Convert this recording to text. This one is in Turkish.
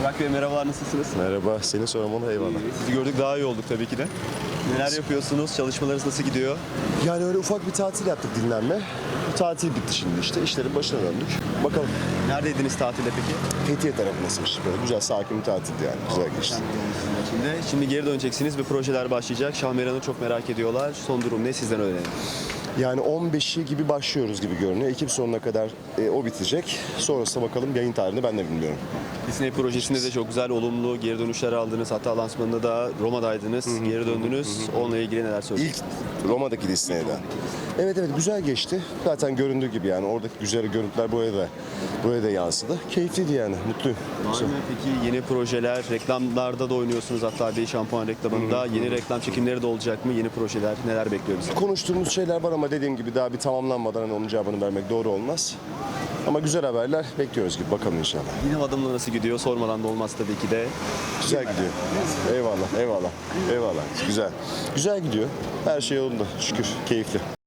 Burak Bey merhabalar nasılsınız? Merhaba, seni sormalı eyvallah. Sizi gördük daha iyi olduk tabii ki de. Neler yapıyorsunuz? Çalışmalarınız nasıl gidiyor? Yani öyle ufak bir tatil yaptık dinlenme. Bu tatil bitti şimdi işte, işlerin başına döndük. Bakalım Neredeydiniz tatilde peki? Fethiye tarafındasın işte böyle güzel sakin bir tatildi yani, güzel geçti. Şimdi, şimdi geri döneceksiniz ve projeler başlayacak. Şahmeran'ı çok merak ediyorlar. Son durum ne? Sizden öğrenelim. Yani 15'i gibi başlıyoruz gibi görünüyor. Ekip sonuna kadar e, o bitecek. Sonrasında bakalım yayın tarihini ben de bilmiyorum. Disney projesinde de çok güzel, olumlu geri dönüşler aldınız. Hatta lansmanında da Roma'daydınız. Geri döndünüz. Onunla ilgili neler söyleyeceksiniz? İlk Roma'daki Disney'den. Evet evet güzel geçti. Zaten göründüğü gibi yani oradaki güzel görüntüler buraya da buraya da yansıdı. Keyifliydi yani, mutluyum. Var mı peki yeni projeler? Reklamlarda da oynuyorsunuz hatta bir şampuan reklamında. Yeni reklam çekimleri de olacak mı? Yeni projeler neler bekliyoruz? Konuştuğumuz şeyler var ama dediğim gibi daha bir tamamlanmadan hani onun cevabını vermek doğru olmaz. Ama güzel haberler bekliyoruz gibi bakalım inşallah. Yine adımla nasıl gidiyor? Sormadan da olmaz tabii ki de. Güzel gidiyor. Eyvallah, eyvallah, eyvallah. Güzel. Güzel gidiyor. Her şey yolunda şükür. Keyifli.